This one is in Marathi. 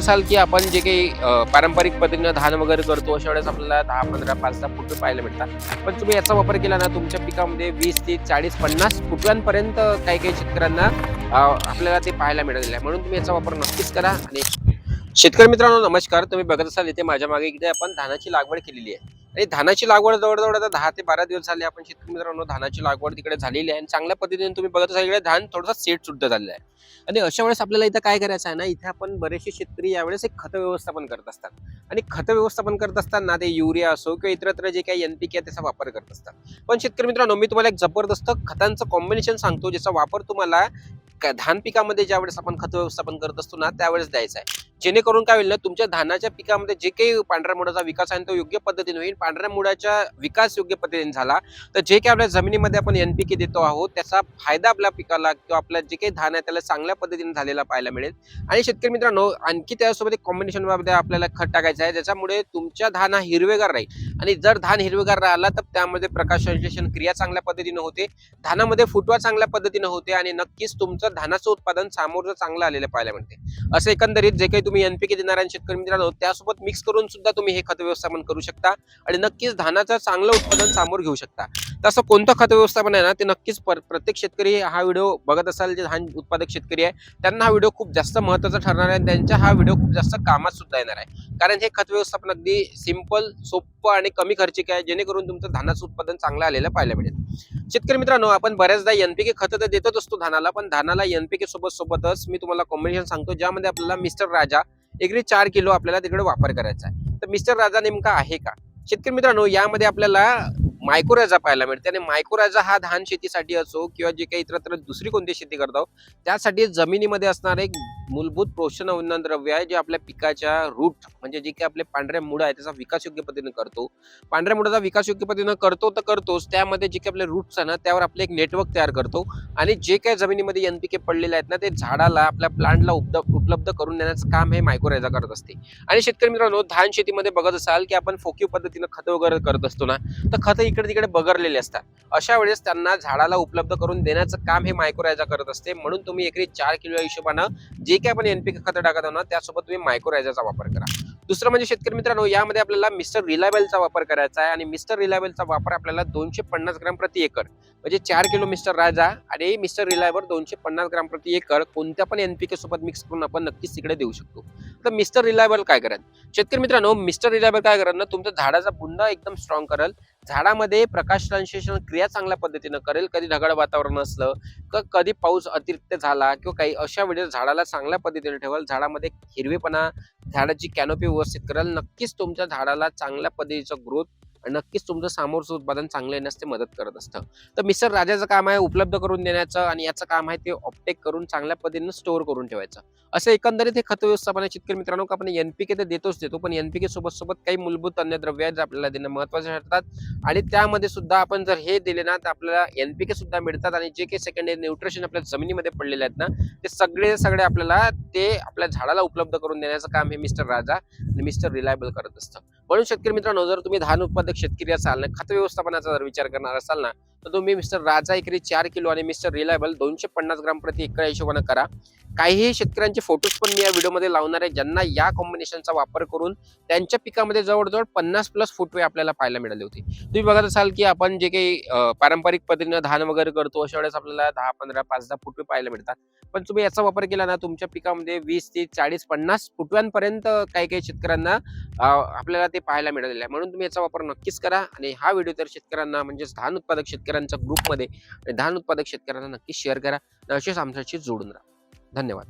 असाल की आपण जे काही पारंपरिक पद्धतीनं धान वगैरे करतो अशा वेळेस आपल्याला दहा पंधरा पाच दहा फुट पाहायला मिळतात. पण तुम्ही याचा वापर केला ना तुमच्या पिकामध्ये वीस ते चाळीस पन्नास फुटव्यांपर्यंत काही काही शेतकऱ्यांना आपल्याला ते पाहायला मिळालेलं आहे. म्हणून तुम्ही याचा वापर नक्कीच करा आणि शेतकरी मित्रांनो नमस्कार. तुम्ही बघत असाल इथे माझ्या मागे इकडे आपण धानाची लागवड केलेली आहे. आणि धानाची लागवड जवळजवळ आता दहा ते बारा दिवस झाले आपण शेतकरी मित्रांनो धानाची लागवड तिकडे झालेली आहे. आणि चांगल्या पद्धतीने तुम्ही बघत असाल इकडे धान थोडासा सेट सुद्धा झालेला आहे. आणि अशा वेळेस आपल्याला इथं काय करायचं आहे ना इथे आपण बरेचसे शेतकरी यावेळेस एक खत व्यवस्थापन करत असतात. आणि खत व्यवस्थापन करत असताना ते युरिया असो किंवा इतरत्र जे काही एनपीके आहे त्याचा वापर करत असतात. पण शेतकरी मित्रांनो मी तुम्हाला एक जबरदस्त खतांचं कॉम्बिनेशन सांगतो ज्याचा वापर तुम्हाला धान पिकामध्ये ज्यावेळेस आपण खत व्यवस्थापन करत असतो ना त्यावेळेस द्यायचा आहे. जेणेकरून काय होईल ना तुमच्या धानाच्या पिकामध्ये जे काही पांढऱ्या मुळाचा विकास आहे तो योग्य पद्धतीने होईल. पांढऱ्या मुळाच्या विकास योग्य पद्धतीने झाला तर जे काही आपल्या जमिनीमध्ये आपण एनपीके देतो आहोत त्याचा फायदा आपल्या पिकाला किंवा आपल्या जे काही धान आहे त्याला चांगल्या पद्धतीने झालेला पाहायला मिळेल. आणि शेतकरी मित्रांनो आणखी त्यासोबत एक कॉम्बिनेशनमध्ये आपल्याला खत टाकायचं आहे ज्याच्यामुळे तुमच्या धान हा हिरवेगार राहील. आणि जर धान हिरवेगार राहिला तर त्यामध्ये प्रकाश संश्लेषण क्रिया चांगल्या पद्धतीनं होते. धानामध्ये फुटवा चांगल्या पद्धतीनं होते आणि नक्कीच तुमचं धानाचं उत्पादन सामोरचं चांगलं आलेलं पाहायला मिळते. असं एकंदरीत जे काही तुम्ही एनपीके देणाऱ्या शेतकरी मित्रांनो त्यासोबत मिक्स करून सुद्धा तुम्ही हे खत व्यवस्थापन करू शकता आणि नक्कीच धानाचं चांगलं उत्पादन सामोर घेऊ शकता. तसं कोणतं खत व्यवस्थापन आहे ना ते नक्कीच पर- प्रत्येक शेतकरी हा व्हिडिओ बघत असाल जे धान उत्पादक शेतकरी आहे त्यांना हा व्हिडिओ खूप जास्त महत्त्वाचा ठरणार आहे त्यांच्या हा व्हिडिओ खूप जास्त कामात सुद्धा येणार आहे. कारण हे खत व्यवस्थापन अगदी सिंपल सोपं आणि कमी खर्चिक आहे जेणेकरून तुमचं धानाचं उत्पादन चांगलं आलेलं पाहायला मिळेल. शेतकरी मित्रांनो आपण बऱ्याचदा एनपीके खत तर देतच असतो धानाला पण धानाला एनपीके सोबत सोबतच मी तुम्हाला कॉम्बिनेशन सांगतो ज्यामध्ये आपल्याला मिस्टर राजा एकरी चार किलो आपल्याला तिकडे वापर करायचा आहे. तर मिस्टर राजा नेमका आहे का? शेतकरी मित्रांनो यामध्ये आपल्याला मायक्रोराजा पाहायला मिळते. आणि मायक्रोराजा हा धान शेतीसाठी असो किंवा जे काही इतरत्र दुसरी कोणती शेती करतो त्यासाठी जमिनीमध्ये असणारे मूलभूत पोषण अन्नद्रव्य आहे जे आपल्या पिकाच्या रूट म्हणजे जे काही आपले पांढऱ्या मुळं आहे त्याचा विकास योग्य पद्धतीनं करतो. पांढऱ्या मुळाचा विकास योग्य पद्धतीनं करतो तर करतोच. त्यामध्ये जे काही आपले रूट्स आहे ना त्यावर आपले एक नेटवर्क तयार करतो. आणि जे काही जमिनीमध्ये एनपीके पडलेले आहेत ना ते झाडाला आपल्या प्लांटला उपलब्ध उपलब्ध करून देण्याचं काम हे मायक्रोरायझा करत असते. आणि शेतकरी मित्रांनो धान शेतीमध्ये बघत असाल की आपण फोकीव पद्धतीनं खतं वगैरे करत असतो ना तर खतं इकडे तिकडे बगरलेले असतात. अशा वेळेस त्यांना झाडाला उपलब्ध करून देण्याचं काम हे मायक्रोरायझा करत असते. म्हणून तुम्ही एकरी चार किलो हिशोबानं जे काही आपण एनपीके खत टाकत आहोत ना त्यासोबत तुम्ही मायक्रोरायझरचा वापर करा. दुसरं म्हणजे शेतकरी मित्रांनो यामध्ये आपल्याला मिस्टर रिलायबलचा वापर करायचा आहे आणि मिस्टर रिलायबलचा वापर आपल्याला दोनशे पन्नास ग्राम प्रति एकर म्हणजे चार किलो मिस्टर राजा आणि मिस्टर रिलायबल दोनशे पन्नास ग्राम प्रति एकर कोणत्या पण एनपीके सोबत मिक्स करून आपण नक्कीच तिकडे देऊ शकतो. तर मिस्टर रिलायबल काय करेल? शेतकरी मित्रांनो मिस्टर रिलायबल काय करेल ना तुमच्या झाडाचा बुंदा एकदम स्ट्रॉंग करेल. झाडामध्ये प्रकाश संश्लेषण क्रिया चांगल्या पद्धतीनं करेल कधी ढगाळ वातावरण असलं क कधी पाऊस अतिरिक्त झाला किंवा काही अशा वेळेस झाडाला चांगल्या पद्धतीने ठेवाल. झाडामध्ये हिरवेपणा झाडाची कॅनोपी व्यवस्थित कराल. नक्कीच तुमच्या झाडाला चांगल्या पद्धतीचं ग्रोथ नक्कीच तुमचं समोरचं उत्पादन चांगलं येण्यास ते मदत करत असतं. तर मिस्टर राजाचं काम आहे उपलब्ध करून देण्याचं आणि याचं काम आहे ते ऑप्टेक करून चांगल्या पद्धतीनं स्टोअर करून ठेवायचं. असं एकंदरीत हे खत व्यवस्थापन शेतकरी मित्रांनो का आपण एनपीके तर देतोच देतो पण एनपीके सोबत सोबत काही मूलभूत अन्नद्रव्य आहेत जे आपल्याला देणं महत्त्वाचे ठरतात. आणि त्यामध्ये सुद्धा आपण जर हे दिले ना तर आपल्याला एनपीके सुद्धा मिळतात आणि जे काही सेकंडरी न्यूट्रिशन आपल्या जमिनीमध्ये पडलेले आहेत ना ते सगळे सगळे आपल्याला ते आपल्या झाडाला उपलब्ध करून देण्याचं काम हे मिस्टर राजा आणि मिस्टर रिलायबल करत असतं. म्हणून शेतकरी मित्रांनो जर तुम्ही धान उत्पादक शेतकरी असाल ना खत व्यवस्थापनाचा जर विचार करणार असाल ना तर तुम्ही मिस्टर राजा एकरी चार किलो आणि मिस्टर रिलायबल दोनशे पन्नास ग्राम प्रति एकर हिशोबाने करा. काहीही शेतकऱ्यांचे फोटोज पण मी या व्हिडिओमध्ये लावणार आहे ज्यांना या कॉम्बिनेशनचा वापर करून त्यांच्या पिकामध्ये जवळजवळ पन्नास प्लस फुटवे आपल्याला पाहायला मिळाले होते. तुम्ही बघत असाल की आपण जे काही पारंपरिक पद्धतीने धान वगैरे करतो अशा वेळेस आपल्याला दहा पंधरा पाच दहा फुटवे पाहायला मिळतात. पण तुम्ही याचा वापर केला ना तुमच्या पिकामध्ये वीस ते चाळीस पन्नास फुटव्यांपर्यंत काही काही शेतकऱ्यांना आपल्याला ते पाहायला मिळालेलं आहे. म्हणून तुम्ही याचा वापर नक्कीच करा आणि हा व्हिडिओ तर शेतकऱ्यांना म्हणजेच धान उत्पादक शेतकऱ्यांच्या ग्रुपमध्ये आणि धान उत्पादक शेतकऱ्यांना नक्की शेअर करा. आणि असेच आमच्याशी जोडून राहा. धन्यवाद.